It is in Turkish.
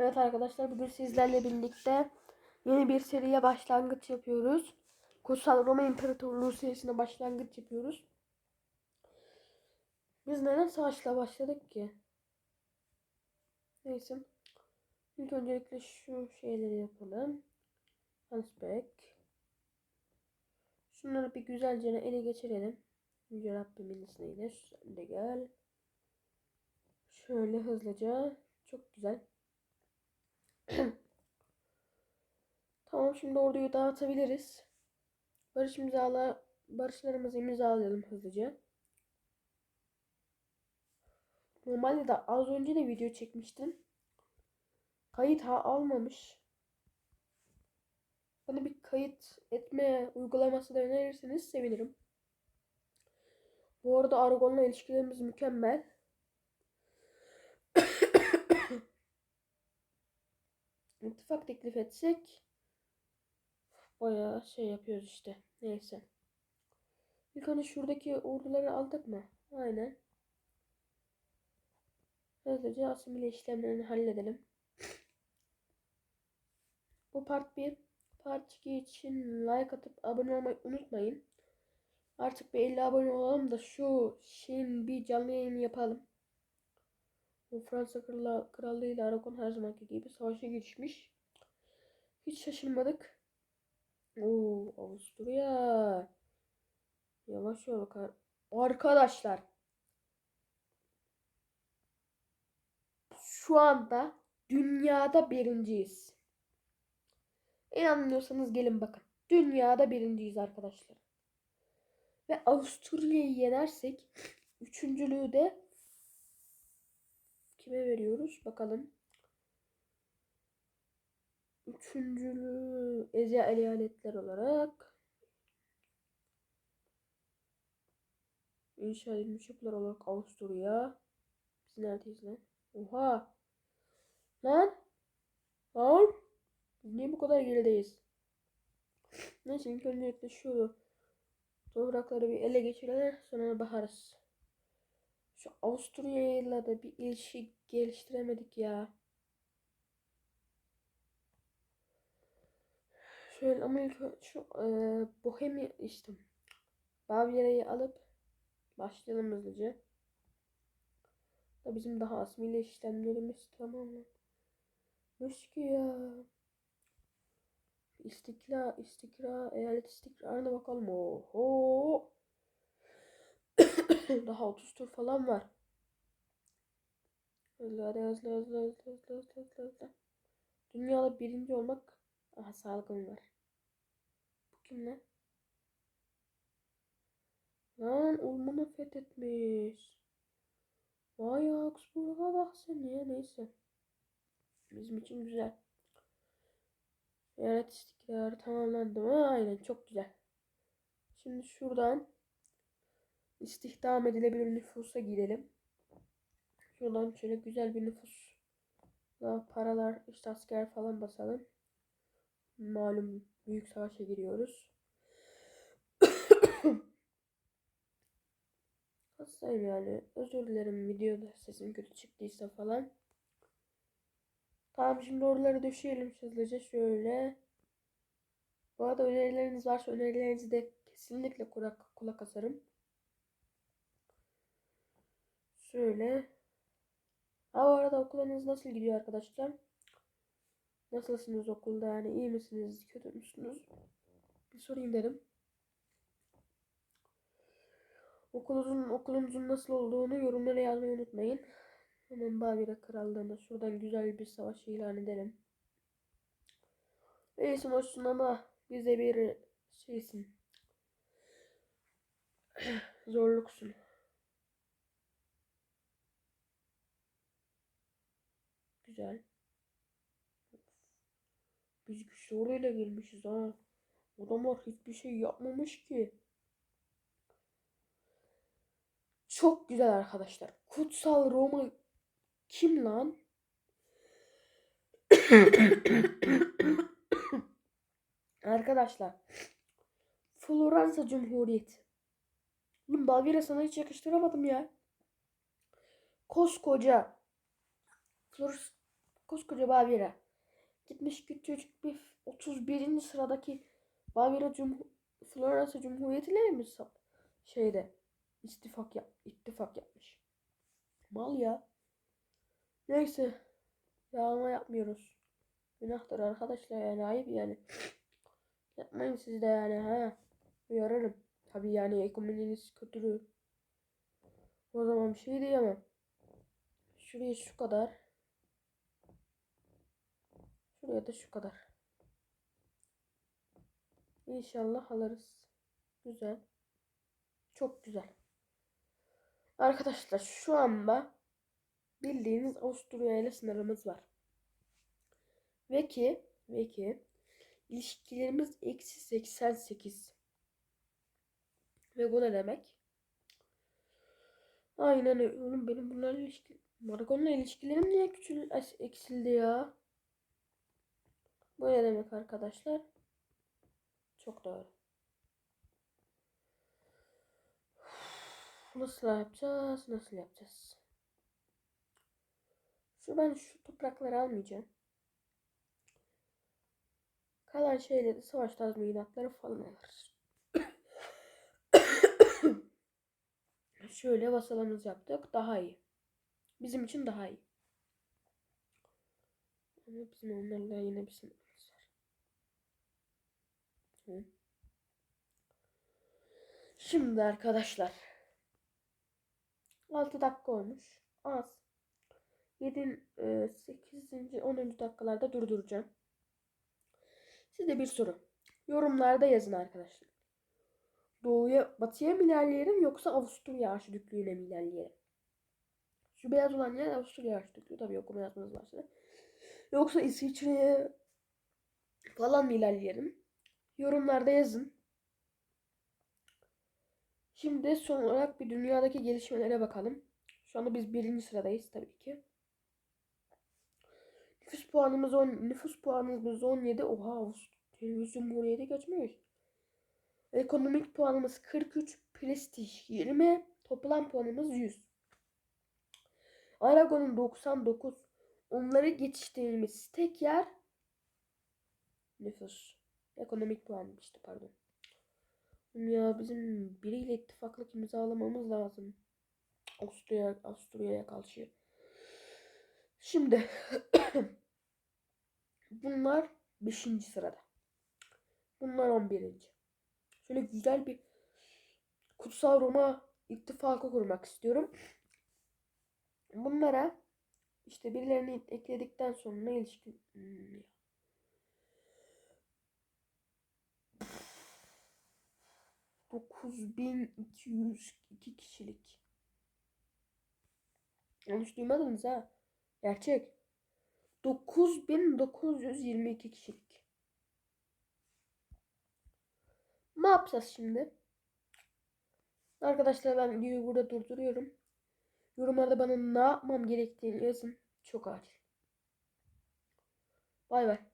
Evet arkadaşlar bugün sizlerle birlikte yeni bir seriye başlangıç yapıyoruz. Kutsal Roma İmparatorluğu serisine başlangıç yapıyoruz. Biz neden savaşla başladık ki? Neyse. İlk öncelikle şu şeyleri yapalım. Hansbeck. Şunları bir güzelce ele geçirelim. Yüce Rabbimin izniyle. Sen de gel. Şöyle hızlıca. Çok güzel. Tamam şimdi orduyu dağıtabiliriz. Barış imzala barışlarımızı imzalayalım hızlıca. Normalde de az önce de video çekmiştim. Kayıt ha almamış. Bana bir kayıt etme uygulaması da önerirseniz sevinirim. Bu arada Argon'la ilişkilerimiz mükemmel. İttifak teklif etsek bayağı şey yapıyoruz işte. Neyse. İlk önce şuradaki orduları aldık mı? Aynen. Hızlıca asimile işlemlerini halledelim. Bu part 1. Part 2 için like atıp abone olmayı unutmayın. Artık bir 50 abone olalım da şu şeyin bir canlı yayını yapalım. Bu Fransa Krallığı ile Aragon her zamanki gibi savaşa girişmiş. Hiç şaşırmadık. Oo, Avusturya. Yavaş bakar. Arkadaşlar. Şu anda dünyada birinciyiz. İnanmıyorsanız gelin bakın. Dünyada birinciyiz arkadaşlar. Ve Avusturya'yı yenersek üçüncülüğü de kime veriyoruz? Bakalım. Üçüncülüğü Ezya eyaletler olarak inşa edilmiş yapılar olarak Avusturya. Biz neredeyiz lan? Oha! Lan! Lan! Niye bu kadar gerideyiz? Neyse ilk öncelikle şu toprakları bir ele geçirelim sonra bakarız. Şu Avusturya'yla da bir ilişki geliştiremedik ya. Şöyle ama ilk şu e, Bohemia işte Bavyera'yı alıp başlayalım hızlıca. Da bizim daha asmiyle işlemlerimiz tamamlanmış ki ya. İstikra, istikra, eyalet istikrarına bakalım. Oho. Daha 30 tur falan var. Hızlı hadi hızlı hızlı hızlı hızlı hızlı hızlı. Dünyada birinci olmak aha salgın var. Bu kim lan? Lan ormanı fethetmiş. Vay Augsburg'a bak sen ya neyse. Bizim için güzel. Evet istikrarı tamamlandı mı? Aynen çok güzel. Şimdi şuradan istihdam edilebilir nüfusa girelim. Şuradan şöyle güzel bir nüfus. Daha paralar işte asker falan basalım. Malum büyük savaşa giriyoruz. Hastayım yani. Özür dilerim videoda sesim kötü çıktıysa falan. Tamam şimdi oraları döşeyelim hızlıca şöyle. Bu arada önerileriniz varsa önerilerinizi de kesinlikle kulak, kulak asarım. Şöyle. Ha bu arada okulunuz nasıl gidiyor arkadaşlar? Nasılsınız okulda yani iyi misiniz kötü müsünüz? Bir sorayım dedim. Okulunuzun okulunuzun nasıl olduğunu yorumlara yazmayı unutmayın. Hemen Bavyera Krallığı'na şuradan güzel bir savaş ilan edelim. İyisin hoşsun ama bize bir şeysin. Zorluksun. Güzel. Biz güçlü orayla gelmişiz ha. Adamlar hiçbir şey yapmamış ki. Çok güzel arkadaşlar. Kutsal Roma kim lan? arkadaşlar. Floransa Cumhuriyeti. Oğlum Bavyera sana hiç yakıştıramadım ya. Koskoca Flor koskoca Bavyera. Gitmiş küçücük bir 31. sıradaki Bavyera Cumhur Floransa Cumhuriyeti'yle mi şeyde istifak yap ittifak yapmış. Mal ya. Neyse. Yağma yapmıyoruz. Günahtır arkadaşlar yani ayıp yani. Yapmayın siz de yani ha. Uyarırım. Tabii yani ekonominiz kötü. O zaman bir şey diyemem. Şuraya şu kadar. Şuraya da şu kadar. İnşallah alırız. Güzel. Çok güzel. Arkadaşlar şu anda bildiğiniz Avusturya ile sınırımız var. Ve ki ve ki ilişkilerimiz eksi 88. Ve bu ne demek? Aynen öyle. Oğlum benim bunlarla ilişki... Margon'la ilişkilerim niye küçül eksildi ya? Bu ne demek arkadaşlar? Çok doğru. Nasıl yapacağız? Nasıl yapacağız? Şu ben şu toprakları almayacağım. Kalan şeyleri savaş tazminatları falan alırız. Şöyle vasalımız yaptık. Daha iyi. Bizim için daha iyi. Ama bizim onlarla yine var. Şimdi arkadaşlar. 6 dakika olmuş. Az. 7, 8. 10. dakikalarda durduracağım. Size bir soru. Yorumlarda yazın arkadaşlar. Doğuya, batıya mı ilerleyelim yoksa Avusturya Arşidüklüğü'ne mi ilerleyelim? Şu beyaz olan yer Avusturya Arşidüklüğü. Tabii okuma yazmanız varsa. Yoksa İsviçre'ye falan mı ilerleyelim? Yorumlarda yazın. Şimdi son olarak bir dünyadaki gelişmelere bakalım. Şu anda biz birinci sıradayız tabii ki. Nüfus puanımız 10, nüfus puanımız 17. Oha Avusturya Cumhuriyeti geçmiş. Ekonomik puanımız 43, prestij 20, toplam puanımız 100. Aragon'un 99. Onları geçiştirdiğimiz tek yer nüfus. Ekonomik puan işte pardon. Ya bizim biriyle ittifaklık imzalamamız lazım. Avusturya Avusturya'ya karşı. Şimdi bunlar 5. sırada. Bunlar 11. Şöyle güzel bir Kutsal Roma ittifakı kurmak istiyorum. Bunlara işte birilerini ekledikten sonra ilişkin hmm. Dokuz bin iki yüz iki kişilik. Yanlış duymadınız ha. Gerçek. 9922 kişilik. Ne yapacağız şimdi? Arkadaşlar ben videoyu burada durduruyorum. Yorumlarda bana ne yapmam gerektiğini yazın. Çok acil. Bay bay.